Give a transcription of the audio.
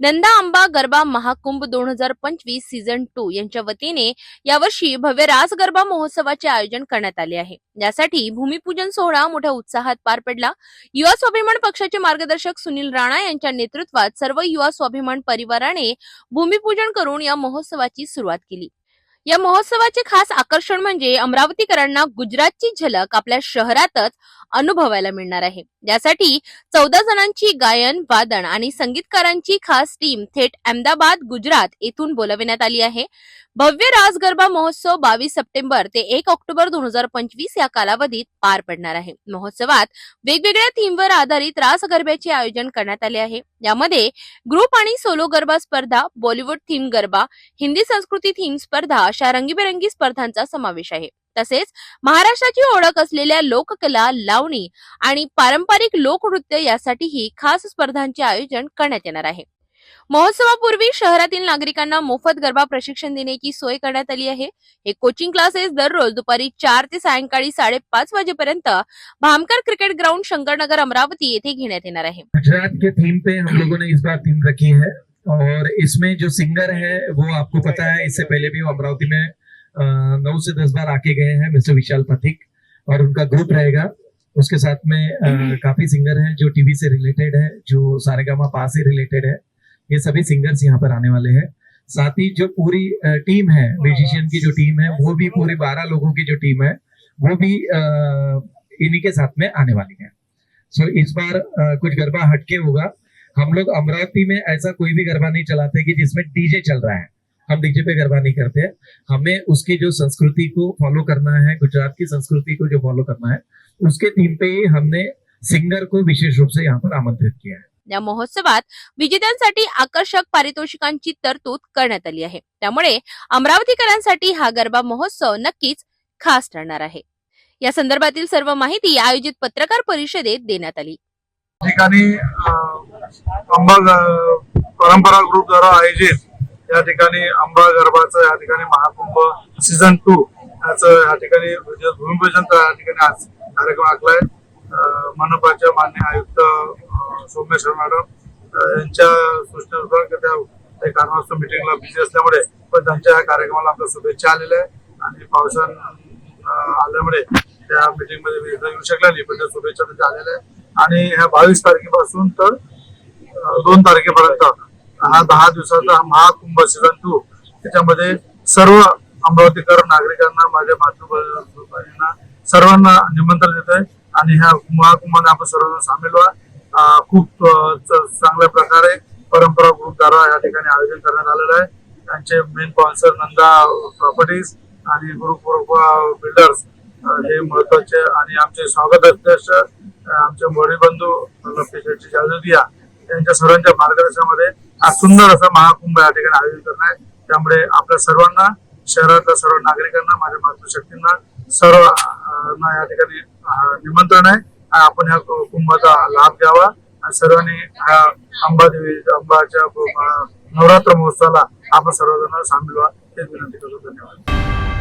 नंदा आंबा गरबा महाकुंभ दोन हजार पंचवीस सीझन टू यांच्या वतीने यावर्षी भव्य रास गरबा महोत्सवाचे आयोजन करण्यात आले आहे. यासाठी भूमिपूजन सोहळा मोठ्या उत्साहात पार पडला. युवा स्वाभिमान पक्षाचे मार्गदर्शक सुनील राणा यांच्या नेतृत्वात सर्व युवा स्वाभिमान परिवाराने भूमिपूजन करून या महोत्सवाची सुरुवात केली. या महोत्सवाचे खास आकर्षण म्हणजे अमरावतीकरांना गुजरातची झलक आपल्या शहरातच अनुभवायला मिळणार आहे. यासाठी चौदा जणांची गायन वादन आणि संगीतकारांची खास टीम थेट अहमदाबाद गुजरात येथून बोलविण्यात आली आहे. भव्य रास गरबा महोत्सव बावीस सप्टेंबर ते एक ऑक्टोबर दोन हजार पंचवीस या कालावधीत पार पडणार आहे. महोत्सवात वेगवेगळ्या थीमवर आधारित रास गरब्याचे आयोजन करण्यात आले आहे. यामध्ये ग्रुप आणि सोलो गरबा स्पर्धा बॉलिवूड थीम गरबा हिंदी संस्कृती थीम स्पर्धा अशा रंगीबेरंगी स्पर्धांचा समावेश आहे. तसेच महाराष्ट्राची ओळख असलेल्या लोककला लावणी आणि पारंपरिक लोकनृत्य यासाठीही खास स्पर्धांचे आयोजन करण्यात येणार आहे. महोत्सवापूर्वी शहरातील नागरिकांना मोफत गरबा प्रशिक्षण देण्याची सोय करण्यात आली आहे. हे कोचिंग क्लासेस दररोज दुपारी चार ते सायंकाळी साडेपाच वाजेपर्यंत भामकर क्रिकेट ग्राउंड शंकरनगर अमरावती येथे घेण्यात येणार आहे. गुजरात के थीम पे हम लोगों ने इस बार थीम रखी है और इसमें जो सिंगर है वो आपको पता है इससे पहले भी वो अमरावती में नौ से दस बार आके गए हैं मिस्टर विशाल पथिक और उनका ग्रुप रहेगा। उसके साथ में अ, काफी सिंगर हैं जो टीवी से रिलेटेड है जो सारेगामा पा से रिलेटेड है। ये सभी सिंगर्स यहाँ पर आने वाले हैं। साथ ही जो पूरी टीम है म्यूजिशियन की जो टीम है, वो भी पूरी बारह लोगों की जो टीम है, वो भी इन्हीं के साथ में आने वाली है। सो इस बार कुछ गरबा हटके होगा। हम लोग अमरावती में ऐसा कोई भी गरबा नहीं चलाते कि जिसमें डीजे चल रहा है। हम डीजे पे गरबा नहीं करते। हमें उसकी जो संस्कृति को फॉलो करना है, गुजरात की संस्कृति को जो फॉलो करना है, उसके थीम पे ही हमने सिंगर को विशेष रूप से यहाँ पर आमंत्रित किया है। या महोत्सवात विजेत्यांसाठी आकर्षक पारितोषिकांची तरतूद करण्यात आली आहे. त्यामुळे अमरावतीकरांसाठी हा गरबा महोत्सव नक्कीच खास ठरणार आहे. या संदर्भातील सर्व माहिती आयोजित पत्रकार परिषदेत देण्यात आली. ठिकाणी अं, परंपरा ग्रुप द्वारा आयोजित या ठिकाणी अंबा गरबाचं या ठिकाणी महाकुंभ सीझन टू याचं या ठिकाणी भूमिपूजन या ठिकाणी आज कार्यक्रम आखला आहे मनपाच्या मान्य आयुक्त सोमेश्वर मॅडम यांच्या सूचनेनुसार त्या काही कारणास्तव मिटिंगला बिझी असल्यामुळे पण त्यांच्या या कार्यक्रमाला आपल्या शुभेच्छा आलेल्या आहे आणि पावसान आल्यामुळे त्या मीटिंगमध्ये मी इथं येऊ शकला नाही पण त्या शुभेच्छा त्यांच्या आलेल्या आहे आणि ह्या बावीस तारखेपासून तर दोन तारखेपर्यंत हा दहा दिवसाचा हा महाकुंभ सीझन टू त्याच्यामध्ये सर्व अमरावतीकर नागरिकांना माझ्या मातृभूमींना सर्वांना निमंत्रण देत आहे आणि ह्या महाकुंभाने आपण सर्वजण सामील व्हा. खूप च- चांगल्या प्रकारे परंपरा ग्रुप द्वारा या ठिकाणी आयोजन करण्यात आलेलं आहे. त्यांचे मेन स्पॉन्सर नंदा प्रॉपर्टीज आणि ग्रुप बिल्डर्स हे महत्त्वाचे आणि आमचे स्वागत अध्यक्ष आमचे मोडी बंधू शेट्टी जादुदिया यांच्या सर्वांच्या मार्गदर्शनामध्ये आज सुंदर असा महाकुंभ या ठिकाणी आयोजित करणार आहे. त्यामुळे आपल्या सर्वांना शहरातल्या सर्व नागरिकांना माझ्या मातृशक्तींना सर्व ना या ठिकाणी निमंत्रण आहे. आणि आपण ह्या कुंभाचा लाभ घ्यावा. आणि सर्वांनी हा अंबादेवी अंबाच्या नवरात्र महोत्सवाला आपण सर्वजण सामील व्हा. हेच विनंती करतो. धन्यवाद.